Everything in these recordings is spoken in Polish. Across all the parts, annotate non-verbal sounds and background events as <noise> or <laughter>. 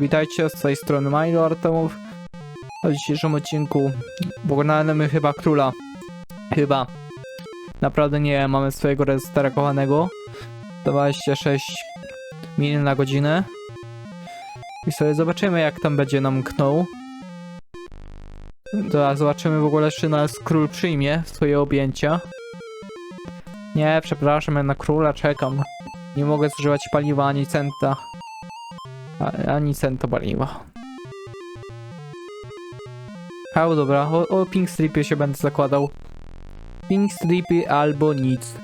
Witajcie z tej strony Milo Artemów. W dzisiejszym odcinku pokonamy chyba króla. Chyba. Naprawdę nie mamy swojego rezystera kochanego. 26 mil na godzinę. I sobie zobaczymy jak tam będzie nam knął. To zobaczymy w ogóle czy nas król przyjmie w swoje objęcia. Nie, przepraszam, ja na króla czekam. Nie mogę zużywać paliwa ani centa. Ani centa paliwa. A, dobra, o, o Pink się będę zakładał. Pink Stripy albo nic.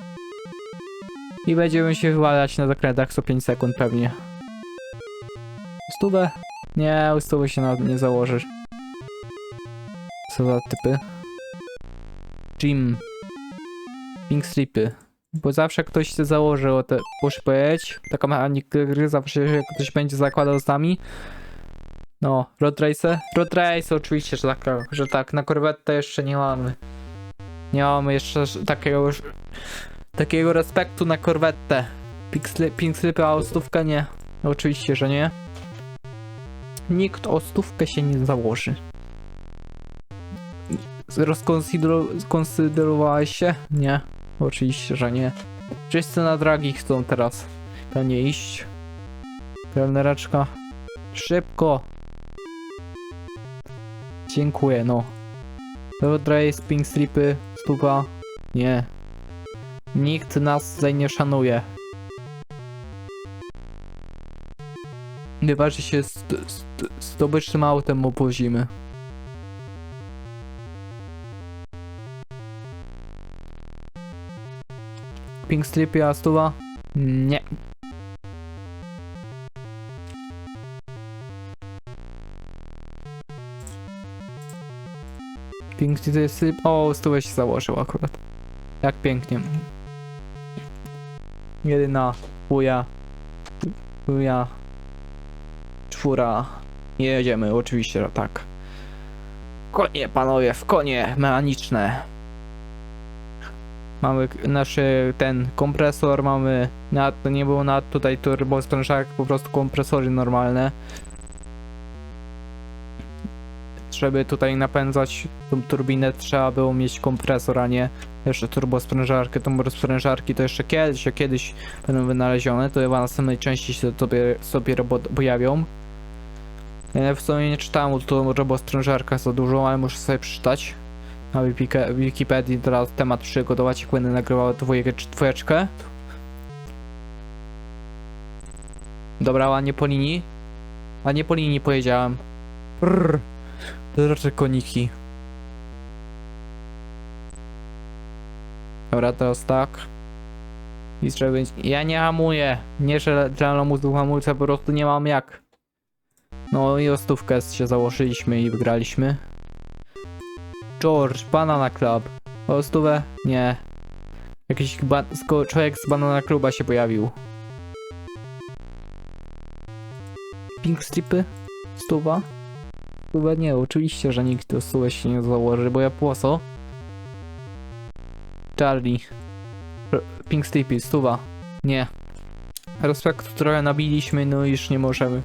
I będziemy się wywalać na zakrętach co 5 sekund pewnie. Stówę? Nie, stówę się nawet nie założysz. Co za typy? Jim. Pink Stripy. Bo zawsze ktoś się założy o te, muszę powiedzieć, taka mechanika gry, zawsze ktoś będzie zakładał z nami. No, Road Race? Road Race oczywiście, że tak, że tak, na korwetę jeszcze nie mamy. Nie mamy jeszcze takiego już, takiego respektu na korwetę. Pink, sli, pink Slipy, a o stówkę nie. Oczywiście, że nie. Nikt o stówkę się nie założy. Rozkonsiderowałeś się? Nie. Oczywiście, że nie. Wszyscy na dragi chcą teraz pewnie iść. Kelnereczka. Szybko. Dziękuję, no. Road Race, Pink Stripy, stupa. Nie. Nikt nas tutaj nie szanuje. Chyba, że się st st zdobycznym autem obwozimy. Pink Stripy, a stuwa? Nie. Pink Strip... O, stówę się założył akurat. Jak pięknie. Jedyna. Chuja. Chuja. Czwóra. Jedziemy, oczywiście, tak. Konie, panowie, w konie mechaniczne. Mamy nasz e, ten kompresor, mamy nad, nie było nad tutaj turbo sprężak, po prostu kompresory normalne. Żeby tutaj napędzać tą turbinę trzeba było mieć kompresor, a nie jeszcze turbosprężarkę. Tą sprężarki to jeszcze kiedyś, a kiedyś będą wynalezione, to chyba na następnej części się sobie, sobie pojawią. Ja w sumie nie czytałem o tą robostrężarkę za dużo, ale muszę sobie przeczytać na Wikipedii, teraz temat przygotować, jak będę nagrywał dwójkę czy dwójeczkę. Dobra, ładnie po linii. Ładnie po linii pojedziałem. Brrr. To raczej koniki. Dobra, teraz tak. I żeby... Ja nie hamuję. Nie, że trzeba mu tu hamulca, po prostu nie mam jak. No i o stówkę się założyliśmy i wygraliśmy. George, Banana Club. O stówę? Nie. Jakiś człowiek z Banana Cluba się pojawił. Pink stripy? Stuwa? Stuwa nie, oczywiście, że nikt stówę się nie założy, bo ja płoso. Charlie. R Pink stripy, stuwa. Nie. Respekt trochę nabiliśmy, no już nie możemy.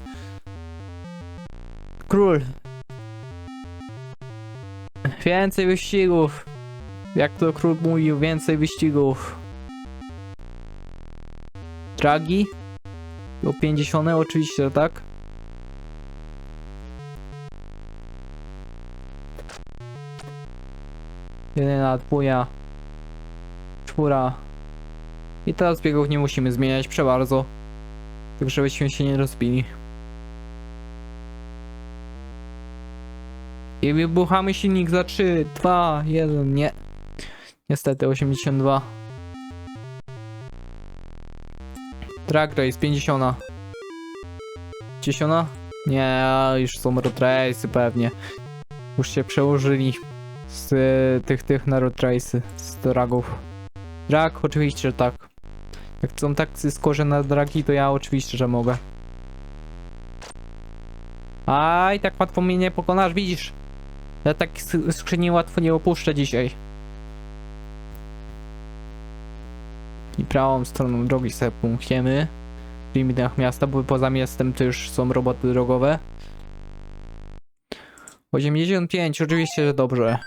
Król, Więcej wyścigów. Jak to król mówił, więcej wyścigów. Dragi? O 50 oczywiście, tak? Jedyna, dwuja, czwóra. I teraz biegów nie musimy zmieniać, przebardzo. Tak żebyśmy się nie rozbili. I wybuchamy silnik za 3, 2, 1, nie. Niestety 82. Drag Race 50. 10? Nie, już są road pewnie. Już się przełożyli z y, tych tych na road race'y, z dragów. Drag oczywiście, że tak. Jak są tak skorzone dragi, to ja oczywiście, że mogę. Aj, tak łatwo mnie nie pokonasz, widzisz? Ja tak skrzyni łatwo nie opuszczę dzisiaj. I prawą stroną drogi sobie pomkniemy. W limitach miasta, bo poza miastem to już są roboty drogowe. 85, oczywiście, że dobrze.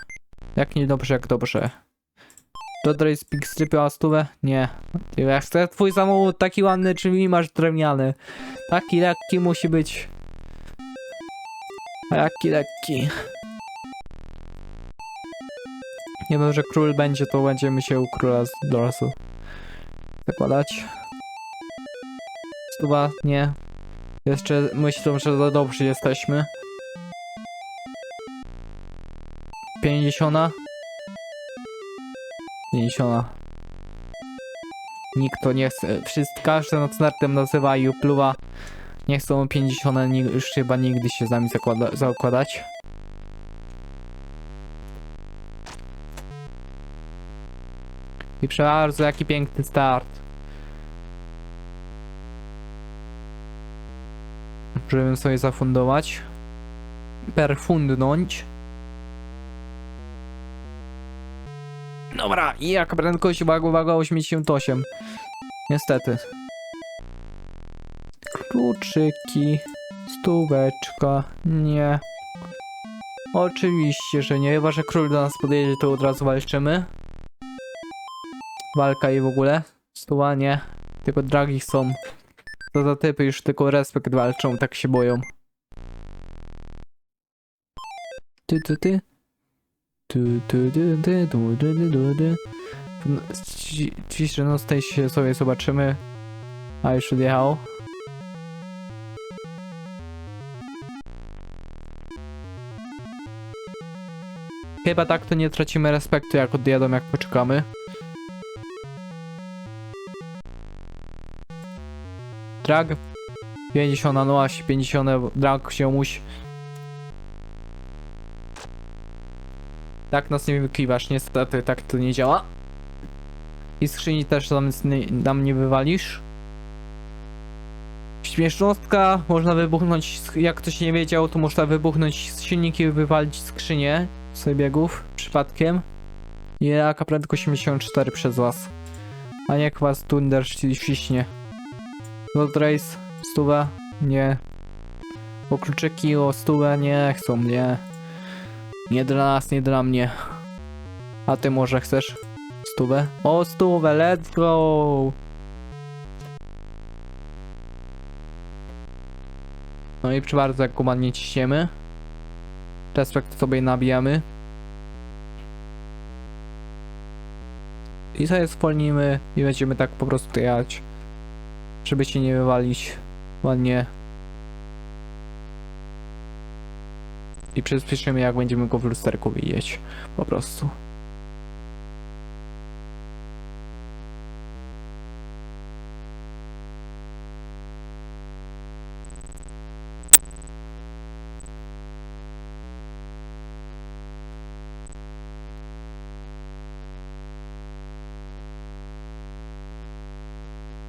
Jak nie dobrze, jak dobrze. Dodaj z Stripy a stówę? Nie. Ja chcę twój samochód taki ładny, czy mi masz drewniany? Taki lekki musi być. A jaki lekki. Nie wiem, że król będzie, to będziemy się u króla z dorsu zakładać. Stuwa, nie. Jeszcze myślą, że za dobrzy jesteśmy. 50. 50. Nikt to nie chce. Wszyscy, każdy nad nartem nazywa i upluwa. Nie chcą 50 ni- już chyba nigdy się z nami zakłada, zakładać. I bardzo, jaki piękny start. Możemy sobie zafundować. Perfundnąć. Dobra, i jaka prędkość? Uwaga, uwaga, 88. Niestety. Kluczyki. Stóweczka. Nie. Oczywiście, że nie. Chyba, że król do nas podjedzie, to od razu walczymy. Walka i w ogóle. Stuwa nie. Tylko dragi są. To za typy już tylko respekt walczą, tak się boją. Ty, ty, ty. Tu, tu, tu, tu, tu, tu, tu, tu. Się sobie zobaczymy. A już odjechał. Chyba tak to nie tracimy respektu jak odjadą, jak poczekamy. Drag 50 na noś, 50 drag się muś. Tak nas nie wykliwasz, niestety tak to nie działa. I skrzyni też nam nie wywalisz. Śmiesznostka, można wybuchnąć, jak ktoś nie wiedział, to można wybuchnąć silniki i wywalić skrzynię z biegów przypadkiem. Jaka prędkość 84 przez was. A jak was Thunder świśnie. Road Race, stówę, nie. Bo kluczyki o stówę nie chcą, nie. Nie dla nas, nie dla mnie. A ty może chcesz stówę? O, stówę, let's go! No i przy bardzo jak nie ciśniemy. Respekt sobie nabijamy. I sobie zwolnimy i będziemy tak po prostu jechać. Żeby się nie wywalić ładnie. I przyspieszymy jak będziemy go w lusterku widzieć. Po prostu.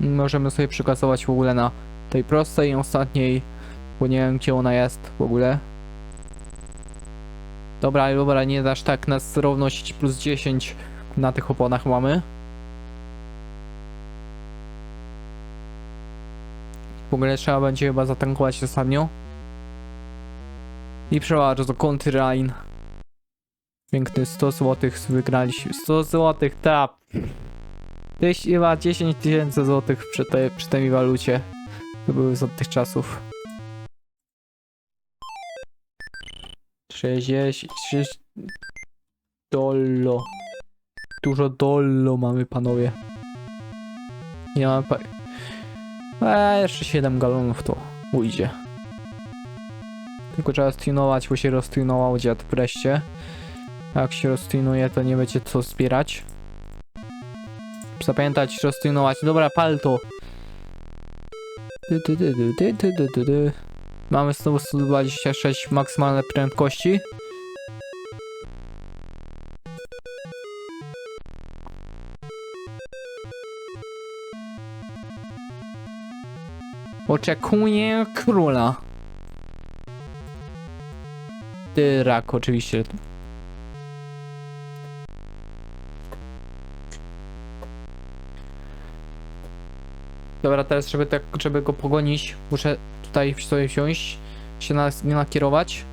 Możemy sobie przekasować w ogóle na tej prostej i ostatniej, bo nie wiem gdzie ona jest w ogóle. Dobra, dobra, nie dasz tak nas równość plus 10 na tych oponach mamy. W ogóle trzeba będzie chyba zatankować ostatnio. I przełażę do Conti-Line. Piękny 100 zł wygraliśmy. 100 zł, tap. Chyba 10 tysięcy złotych przy tej, przy tej walucie. To były z od tych czasów. 60... 6... Dollo. Dużo dollo mamy, panowie. Ja mam... Pa... Eee, jeszcze 7 galonów to ujdzie. Tylko trzeba stunować, bo się roztunował dziad wreszcie. Jak się roztunuje, to nie będzie co zbierać. Zapamiętać, roztunować. Dobra, palto. Dy, dy, dy, dy, dy, dy, dy, dy. Mamy znowu 126 maksymalne prędkości. Oczekuję króla. Ty rak, oczywiście. Dobra, teraz żeby, tak, żeby go pogonić, muszę tutaj sobie wsiąść, się nas nie nakierować.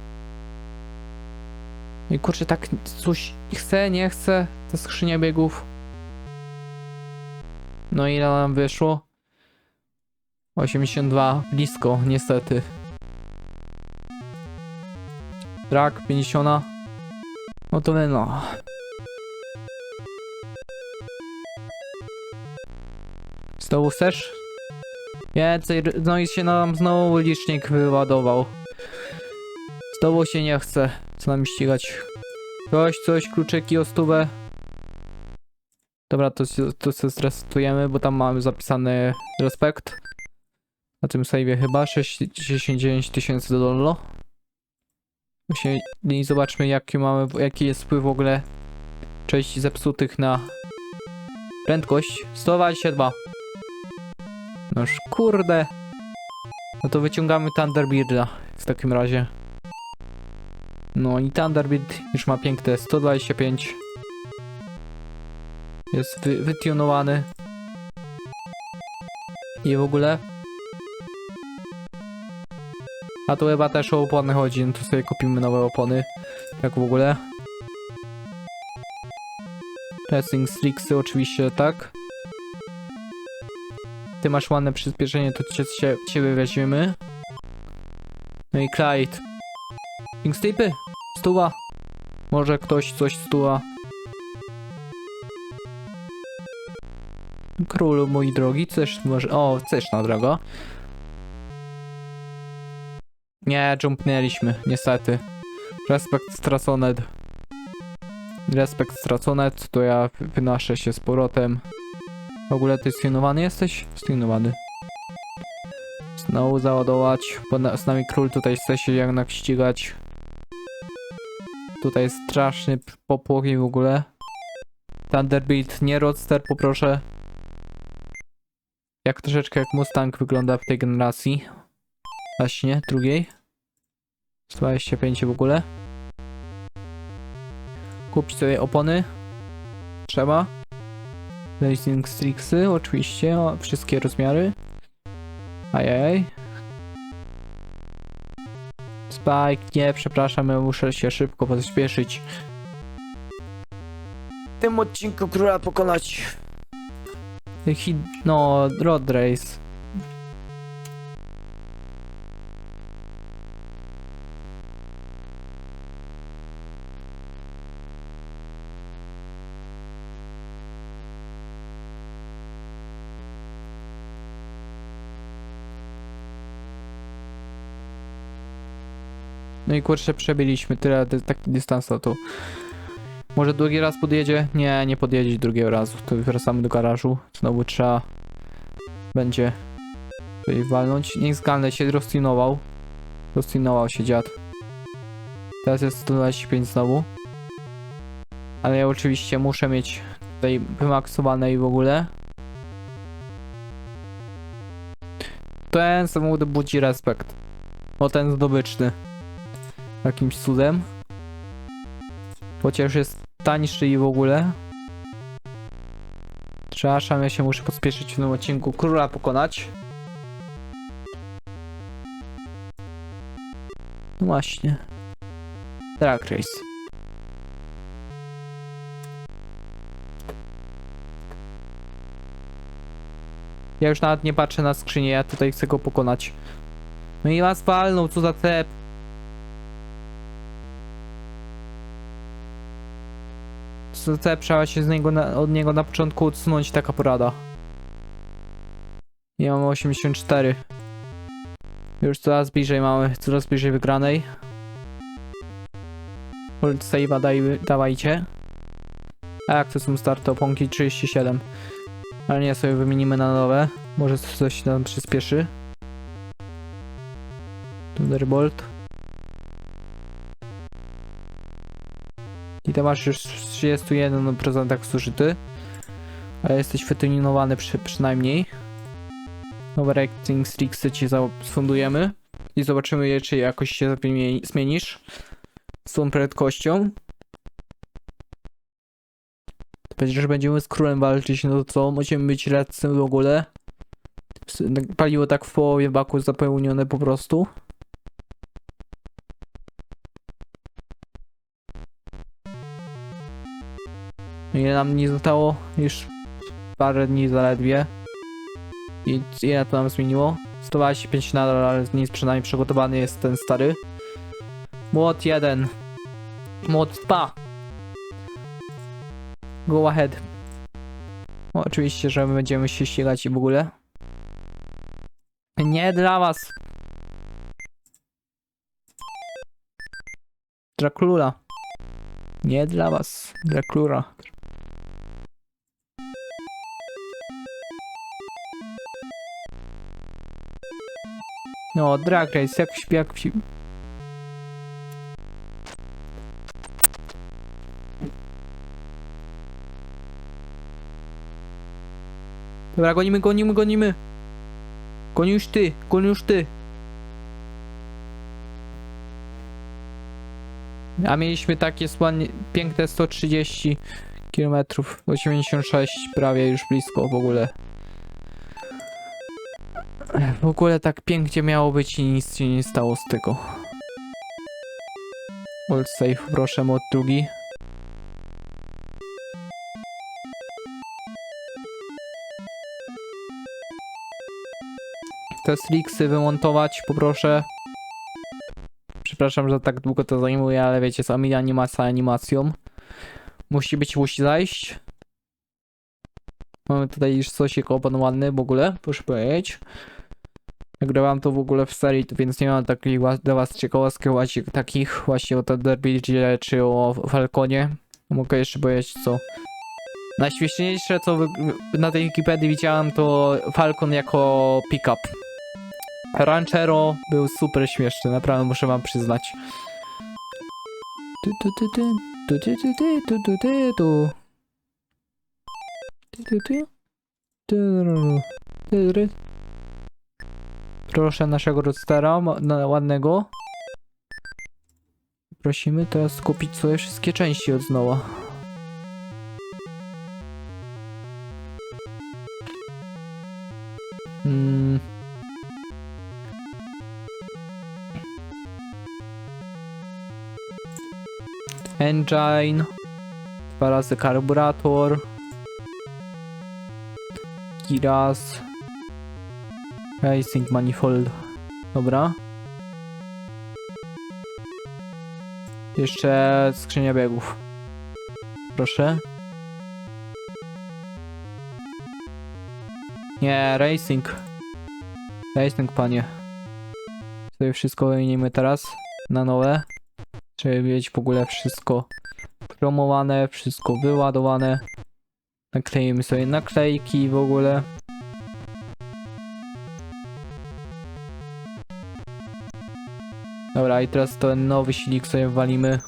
I kurczę, tak coś chce, nie chce, ta skrzynia biegów. No ile nam wyszło? 82, blisko, niestety. Brak, 50. No to no. Znowu chcesz? Więcej, no i się nam znowu licznik wyładował. Znowu się nie chce z nami ścigać. Coś, coś, kluczyki o stówę. Dobra, to, to się zresetujemy, bo tam mamy zapisany respekt. Na tym save'ie chyba 69 tysięcy do dollo. Właśnie i zobaczmy jaki mamy, jaki jest wpływ w ogóle części zepsutych na prędkość. 122. Noż kurde. No to wyciągamy Thunderbirda w takim razie. No i Thunderbird już ma piękne 125. Jest wy wytunowany. I w ogóle. A tu chyba też o opony chodzi, no to sobie kupimy nowe opony. Tak w ogóle. Racing Strixy oczywiście, tak. Ty masz ładne przyspieszenie, to cię, cię, ciebie weźmiemy. No i Clyde. Pinkstipy? Stuwa? Może ktoś coś stuwa? Królu, mój drogi, coś może... O, coś na drogo. Nie, jumpnęliśmy, niestety. Respekt stracony. Respekt stracony, to ja wy- wynoszę się z powrotem. W ogóle ty stunowany jesteś? Stunowany. Znowu załadować, bo na, z nami król tutaj chce się jednak ścigać. Tutaj straszny p- popłoch i w ogóle. Thunderbolt, nie Roadster, poproszę. Jak troszeczkę jak Mustang wygląda w tej generacji. Właśnie, drugiej. 125 w ogóle. Kupić sobie opony. Trzeba. Racing Strixy, oczywiście, o, wszystkie rozmiary. Ajaj. Spike, nie, przepraszam, ja muszę się szybko pospieszyć. W tym odcinku króla pokonać. No, Road Race. I kurczę, przebyliśmy tyle, dy- taki dystans to. Może drugi raz podjedzie? Nie, nie podjedzie drugiego razu. To wracamy do garażu. Znowu trzeba będzie tutaj walnąć. Niech zgalne się roztunował. Roztunował się dziad. Teraz jest 125 znowu. Ale ja oczywiście muszę mieć tutaj wymaksowane i w ogóle. Ten samochód budzi respekt. O ten zdobyczny jakimś cudem. Chociaż jest tańszy i w ogóle. Przepraszam, ja się muszę pospieszyć w tym odcinku króla pokonać. No właśnie. Drag Race. Ja już nawet nie patrzę na skrzynię, ja tutaj chcę go pokonać. No i was walnął, co za cep. Co trzeba się z niego na, od niego na początku odsunąć, taka porada. Ja mam 84. Już coraz bliżej mamy, coraz bliżej wygranej. Ult save'a daj, dawajcie. A jak to są starty oponki 37. Ale nie, sobie wymienimy na nowe. Może coś nam przyspieszy. Thunderbolt. I to masz już 31% zużyty. Ale jesteś wytuningowany przy, przynajmniej. Nowe Racing Strixy ci zafundujemy. I zobaczymy, czy jakoś się zmieni- zmienisz z tą prędkością. Powiedzieć, że będziemy z królem walczyć, no to co? Musimy być leccy w ogóle. Paliło tak w połowie baku zapełnione po prostu. Ile nam nie zostało? Już parę dni zaledwie. I ile to nam zmieniło? 125 nadal, ale nic przynajmniej przygotowany jest ten stary. Młot 1. Młot 2. Go ahead. O, oczywiście, że my będziemy się ścigać i w ogóle. Nie dla was. Draklula. Nie dla was. Draklura. No, Drag Race, jak śpiak wsi... Dobra, gonimy, gonimy, gonimy. Goniusz ty, goniusz ty. A mieliśmy takie słanie, piękne 130 km, 86 prawie już blisko w ogóle. W ogóle tak pięknie miało być i nic się nie stało z tego. Old save, proszę, mod drugi. Te sliksy wymontować, poproszę. Przepraszam, że tak długo to zajmuje, ale wiecie, sami animacja animacją. Musi być, musi zajść. Mamy tutaj już coś ładny w ogóle, proszę powiedzieć. Nagrywam to w ogóle w serii, więc nie mam takich dla was ciekawostek właśnie takich właśnie o Thunderbirdzie czy o Falconie. Mogę jeszcze powiedzieć co. Najśmieszniejsze co na tej Wikipedii widziałem to Falcon jako pickup. Ranchero był super śmieszny, naprawdę muszę wam przyznać. Tu, tu, Proszę naszego roadstera na ładnego. Prosimy teraz skupić sobie wszystkie części od znowu. Mm. Engine. Dwa razy karburator. Giras. Racing manifold. Dobra. Jeszcze skrzynia biegów. Proszę. Nie, racing. Racing, panie. Sobie wszystko wymienimy teraz na nowe. Żeby mieć w ogóle wszystko promowane, wszystko wyładowane. Nakleimy sobie naklejki w ogóle. Dobra, i teraz ten nowy silnik sobie walimy.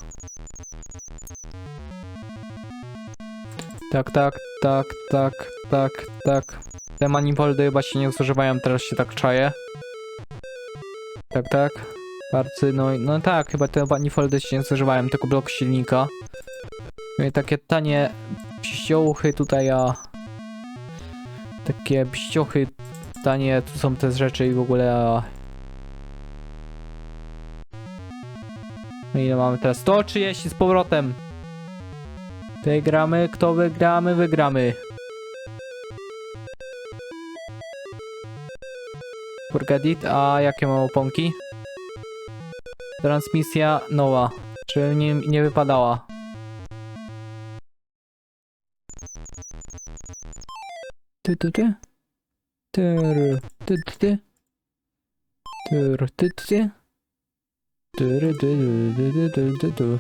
Tak, tak, tak, tak, tak, tak. Te manipoldy chyba się nie zużywają, teraz się tak czaję. Tak, tak. Barcy, no, no tak, chyba te manifoldy się nie zużywają, tylko blok silnika. No i takie tanie pściochy tutaj, a... Takie pściochy tanie, tu są te rzeczy i w ogóle, a... No ile mamy teraz? 130 z powrotem. Wygramy, kto wygramy, wygramy. Forget it, a jakie mam oponki? Transmisja nowa, czy nie, nie wypadała? Ty, ty, ty. Tyr, ty, ty, ty. Tyr, ty, ty, ty.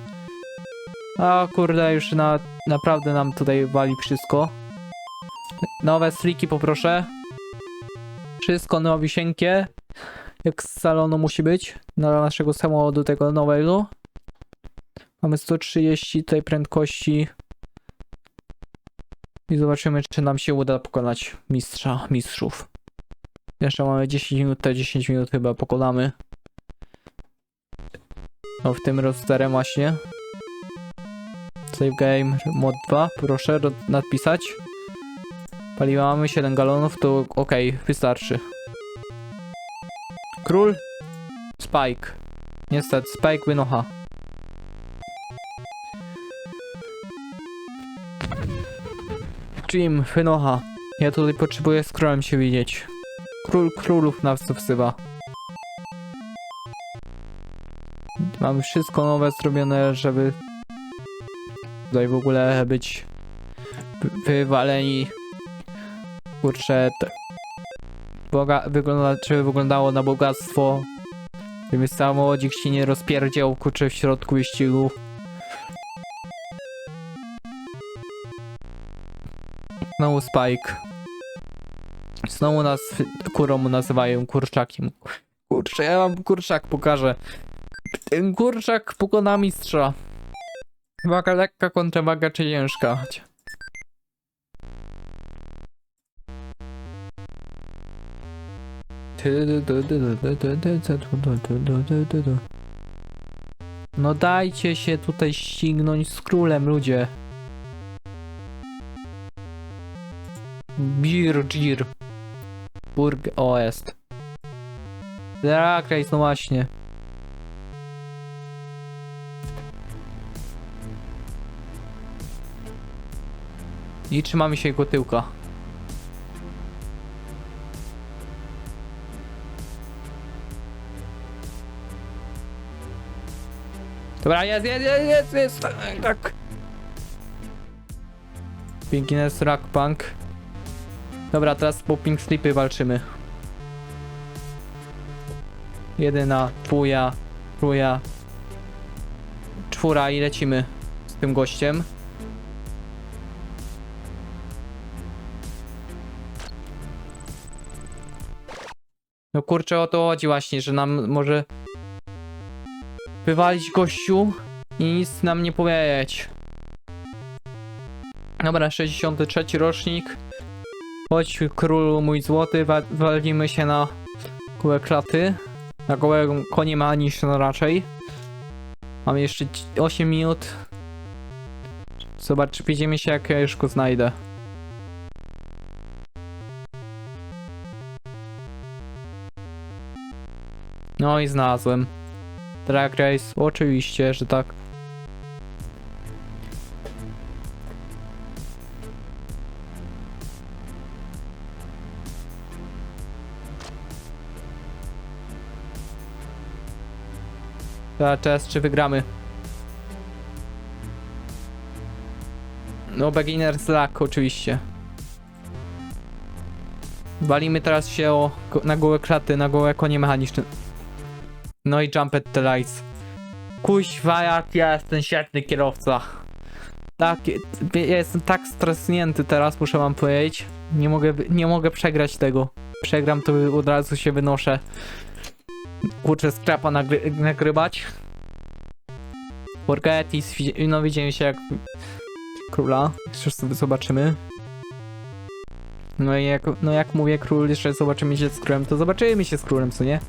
A kurde, już na, naprawdę nam tutaj wali wszystko. Nowe striki poproszę. Wszystko nowisieńkie. Jak z salonu musi być. Na naszego samochodu tego nowego. Mamy 130 tej prędkości. I zobaczymy, czy nam się uda pokonać mistrza mistrzów. Jeszcze mamy 10 minut, te 10 minut chyba pokonamy. No w tym rosterem właśnie. Save game mod 2, proszę napisać. Paliwa mamy 7 galonów, to ok, wystarczy. Król? Spike. Niestety, Spike wynocha. Jim, wynocha. Ja tutaj potrzebuję z królem się widzieć. Król królów nas wzywa. Mamy wszystko nowe zrobione, żeby tutaj w ogóle być wy- wywaleni. Kurczę, boga, wygląda, żeby wyglądało na bogactwo. Żeby samolodzik się nie rozpierdział, kurczę, w środku wyścigu. Znowu Spike. Znowu nas kurą nazywają kurczakiem. Kurczę, ja wam kurczak pokażę. Ten kurczak pokona mistrza. Waga lekka kontra waga ciężka. No dajcie się tutaj ścignąć z królem, ludzie. Bir, gir. Burg, o jest. Drag Race, no właśnie. I trzymamy się jego tyłka. Dobra, jest, jest, jest, jest, jest, tak. Pinkiness Rock Punk. Dobra, teraz po Pink Slipy walczymy. Jedyna, dwuja, trójka, czwóra i lecimy z tym gościem. No kurczę, o to chodzi właśnie, że nam może wywalić gościu i nic nam nie powiedzieć. Dobra, 63 rocznik. Chodź królu mój złoty, wa walimy się na gołe klaty. Na gołe konie mechaniczne raczej. Mamy jeszcze 8 minut. Zobacz, widzimy się jak ja już go znajdę. No i znalazłem. Drag Race, oczywiście, że tak. Teraz czas, czy wygramy. No, beginner's luck oczywiście. Walimy teraz się o, na gołe klaty, na gołe konie mechaniczne. No i jump at the lights. Kuźwa, jak ja jestem świetny kierowca. Tak, ja jestem tak stresnięty teraz, muszę wam powiedzieć. Nie mogę, nie mogę przegrać tego. Przegram, to od razu się wynoszę. Kurczę, skrapa nagry nagrywać. Widzi- no widziałem się jak króla. Jeszcze zobaczymy. No i jak, no jak mówię król, jeszcze zobaczymy się z królem, to zobaczymy się z królem, co nie?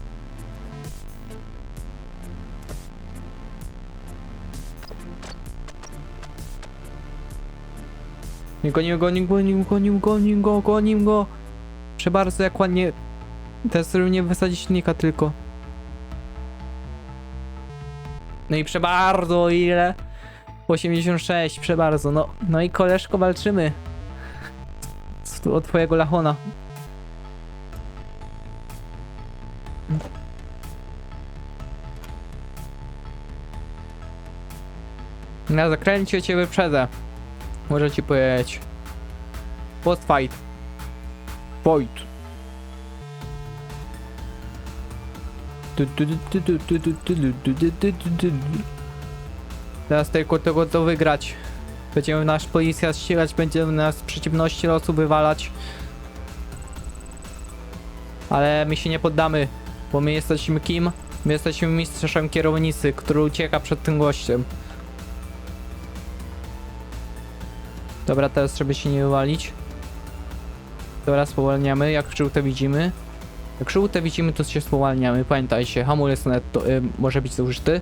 Gonim, gonim, gonim, gonim, gonim go, gonim go. Proszę bardzo, jak ładnie. Teraz żeby nie wysadzić silnika tylko. No i prze bardzo, ile? 86, prze bardzo. No, no i koleżko walczymy. O twojego lachona. Na zakręcie cię wyprzedzę. Może ci powiedzieć. Post fight. Fight. Teraz tylko tego to wygrać. Będziemy nasz policja ścigać, będziemy nas w przeciwności losu wywalać. Ale my się nie poddamy, bo my jesteśmy kim? My jesteśmy mistrzem kierownicy, który ucieka przed tym gościem. Dobra, teraz żeby się nie wywalić. Dobra, spowalniamy, jak w żółte widzimy. Jak żółte widzimy, to się spowalniamy. Pamiętajcie, hamulec netto y, może być zużyty.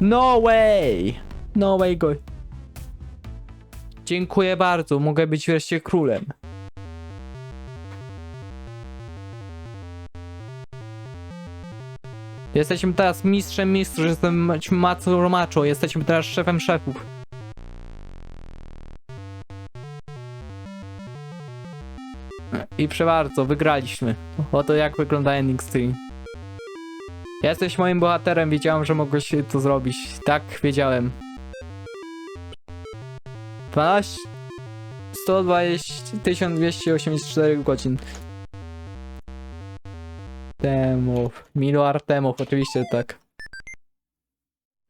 No way! No way go. Dziękuję bardzo, mogę być wreszcie królem. Jesteśmy teraz mistrzem mistrzów, jestem maco macho, jesteśmy teraz szefem szefów. I przebarco, wygraliśmy. Oto jak wygląda ending stream. Jesteś moim bohaterem, wiedziałem, że mogłeś to zrobić. Tak, wiedziałem. 12... 120... 1284 godzin. Temów. Milu Artemów, oczywiście tak.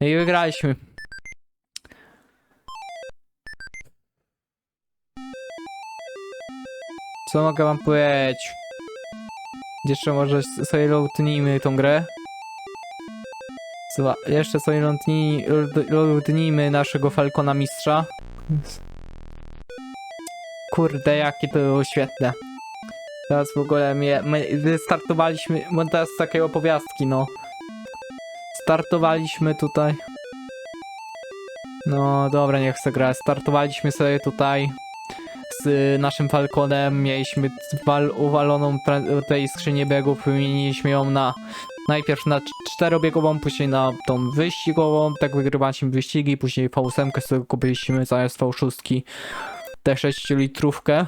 No i wygraliśmy. Co mogę wam powiedzieć? Jeszcze może sobie loadnijmy tą grę. Zwa- jeszcze sobie loadnijmy naszego Falcona mistrza. Kurde, jakie to było świetne. Teraz w ogóle mnie, my wystartowaliśmy, teraz takie opowiastki, no. Startowaliśmy tutaj. No dobra, niech se gra. Startowaliśmy sobie tutaj z naszym Falconem, mieliśmy wal, uwaloną tej skrzynię biegów, wymieniliśmy ją na najpierw na cz- czterobiegową, później na tą wyścigową, tak wygrywaliśmy wyścigi, później V8 sobie kupiliśmy zamiast V6 tę 6 litrówkę.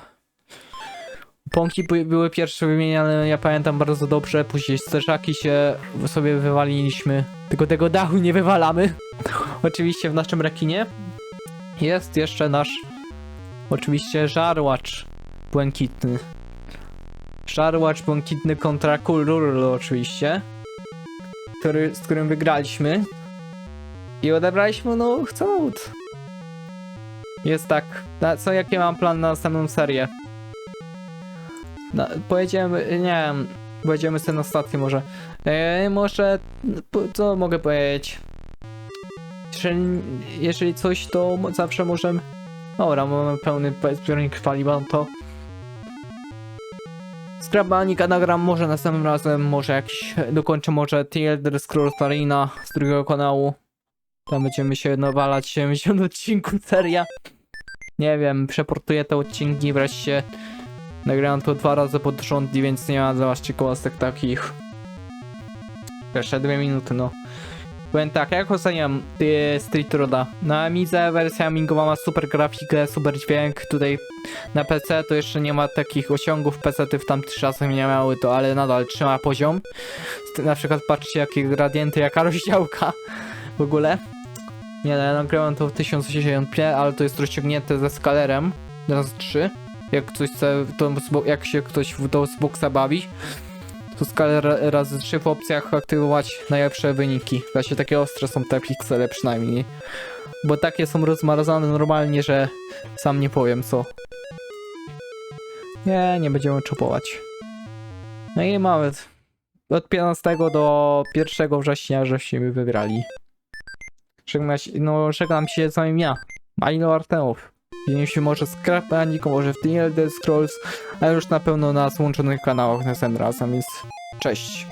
Pąki by- były pierwsze wymieniane, ja pamiętam bardzo dobrze, później sterzaki się sobie wywaliliśmy, tylko tego dachu nie wywalamy. <laughs> Oczywiście w naszym rekinie jest jeszcze nasz, oczywiście żarłacz błękitny. Żarłacz błękitny kontra Kulurlu oczywiście, który, z którym wygraliśmy. I odebraliśmy no chcąd. Jest tak, co jakie mam plan na następną serię? No, pojedziemy, nie wiem, pojedziemy sobie na może. E, może, co mogę powiedzieć? Jeżeli, jeżeli coś, to zawsze możemy... Dobra, mamy pełny pe- zbiornik paliwa, to... Skrabanika nagram może następnym razem, może jakiś, dokończę może The Elder Scrolls Arena z drugiego kanału. Tam będziemy się nawalać 70 <laughs> odcinku seria. Nie wiem, przeportuję te odcinki wreszcie. Nagrałem to dwa razy pod rząd, więc nie ma za was ciekawostek takich. Jeszcze dwie minuty, no. Powiem tak, jak oceniam y, Street Roda? Na Amidze wersja Amingowa ma super grafikę, super dźwięk. Tutaj na PC to jeszcze nie ma takich osiągów. PC ty w tamtych czasach nie miały to, ale nadal trzyma poziom. Na przykład patrzcie jakie gradienty, jaka <laughs> rozdziałka w ogóle. Nie, no, ja nagrałem to w 1080p, ale to jest rozciągnięte ze skalerem razy 3 jak chce, to jak się ktoś w to z Boxa bawi, to skalę ra- razy 3 w opcjach aktywować najlepsze wyniki. Właśnie takie ostre są te piksele przynajmniej. Bo takie są rozmarzane normalnie, że sam nie powiem co. Nie, nie będziemy czopować. No i mamy od 15 do 1 września, żeśmy wygrali. Żegnam się, no, żegnam się z wami ja, Malino Artemów. Się może z Krapaniką, może w The Elder Scrolls, a już na pewno na złączonych kanałach następnym razem, więc cześć.